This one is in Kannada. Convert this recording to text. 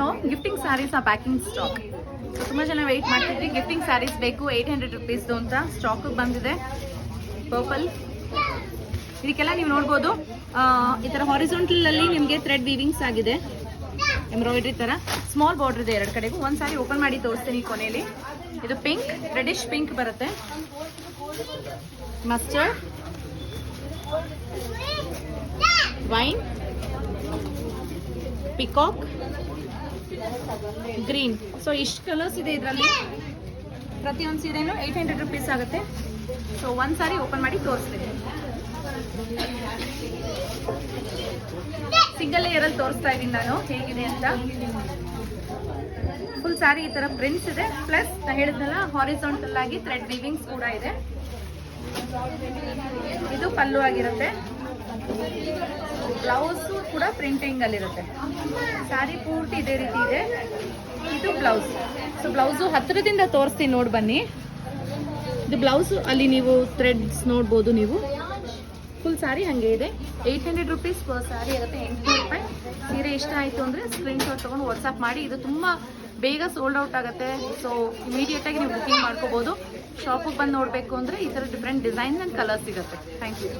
ಫುಲ್ಲು ಗಿಫ್ಟಿಂಗ್ ಸ್ಯಾರೀಸ್ ಆ ಪ್ಯಾಕಿಂಗ್ ಸ್ಟಾಕ್ ಸೊ ತುಂಬ ಜನ ವೆಯ್ಟ್ ಮಾಡ್ತಿದ್ವಿ. ಗಿಫ್ಟಿಂಗ್ ಸ್ಯಾರೀಸ್ ಬೇಕು ಏಯ್ಟ್ ಹಂಡ್ರೆಡ್ ರುಪೀಸ್ದು ಅಂತ ಸ್ಟಾಕಿಗೆ ಬಂದಿದೆ. ಪರ್ಪಲ್ ಇದಕ್ಕೆಲ್ಲ ನೀವು ನೋಡ್ಬೋದು. ಈ ಥರ ಹಾರಿಸೋಂಟಲಲ್ಲಿ ನಿಮಗೆ ಥ್ರೆಡ್ ವೀವಿಂಗ್ಸ್ ಆಗಿದೆ. ಎಂಬ್ರಾಯ್ಡ್ರಿ ಥರ ಸ್ಮಾಲ್ ಬಾರ್ಡರ್ ಇದೆ ಎರಡು ಕಡೆಗೂ. ಒಂದು ಸಾರಿ ಓಪನ್ ಮಾಡಿ ತೋರಿಸ್ತೀನಿ ಕೊನೆಯಲ್ಲಿ. ಇದು ಪಿಂಕ್ ರೆಡಿಶ್ ಪಿಂಕ್ ಬರುತ್ತೆ. Mustard wine peacock green so ಇಷ್ಟು ಕಲರ್ಸ್ ಇದೆ ಇದರಲ್ಲಿ. ಪ್ರತಿಯೊಂದು ಸೀರೆನೂ ಏಟ್ ಹಂಡ್ರೆಡ್ ರುಪೀಸ್ ಆಗುತ್ತೆ. ಸೊ ಒಂದು ಸಾರಿ ಓಪನ್ ಮಾಡಿ ತೋರಿಸ್ತೀನಿ. ಸಿಂಗಲ್ ಲೇಯರಲ್ಲಿ ತೋರಿಸ್ತಾ ಇದ್ದೀನಿ ನಾನು. ಹೇಗಿದೆ ಅಂತ. ಫುಲ್ ಸಾರಿ ಈ ಥರ ಪ್ರಿಂಟ್ಸ್ ಇದೆ. ಪ್ಲಸ್ ನಾನು ಹೇಳಿದ್ನಲ್ಲ ಹಾರಿಸಾಂಟಲ್ ಆಗಿ ಥ್ರೆಡ್ ವೀವಿಂಗ್ಸ್ ಕೂಡ ಇದೆ. ಇದು ಪಲ್ಲು ಆಗಿರುತ್ತೆ. ಬ್ಲೌಸು ಕೂಡ ಪ್ರಿಂಟಿಂಗ್ ಅಲ್ಲಿರುತ್ತೆ. ಸ್ಯಾರಿ ಪೂರ್ತಿ ಇದೇ ರೀತಿ ಇದೆ. ಇದು ಬ್ಲೌಸ್. ಸೊ ಬ್ಲೌಸು ಹತ್ತಿರದಿಂದ ತೋರಿಸ್ತೀನಿ ನೋಡಿ ಬನ್ನಿ. ಇದು ಬ್ಲೌಸು, ಅಲ್ಲಿ ನೀವು ಥ್ರೆಡ್ಸ್ ನೋಡ್ಬೋದು ನೀವು. ಫುಲ್ ಸ್ಯಾರಿ ಹಾಗೆ ಇದೆ. Eight hundred rupees per sari ಆಗುತ್ತೆ ಎಂಟುನೂರು ರೂಪಾಯಿ. ಸೀರೆ ಇಷ್ಟ ಆಯಿತು ಅಂದರೆ ಸ್ಕ್ರೀನ್ಶಾಟ್ ತೊಗೊಂಡು ವಾಟ್ಸಪ್ ಮಾಡಿ. ಇದು ತುಂಬ ಬೇಗ ಸೋಲ್ಡ್ ಔಟ್ ಆಗುತ್ತೆ. ಸೊ ಇಮಿಡಿಯೇಟಾಗಿ ನೀವು ಬುಕ್ಕಿಂಗ್ ಮಾಡ್ಕೋಬೋದು. ಶಾಪಿಗೆ ಬಂದು ನೋಡಬೇಕು ಅಂದರೆ ಈ ಥರ ಡಿಫ್ರೆಂಟ್ ಡಿಸೈನ್ಸ್ ಆ್ಯಂಡ್ ಕಲರ್ ಸಿಗುತ್ತೆ. Thank you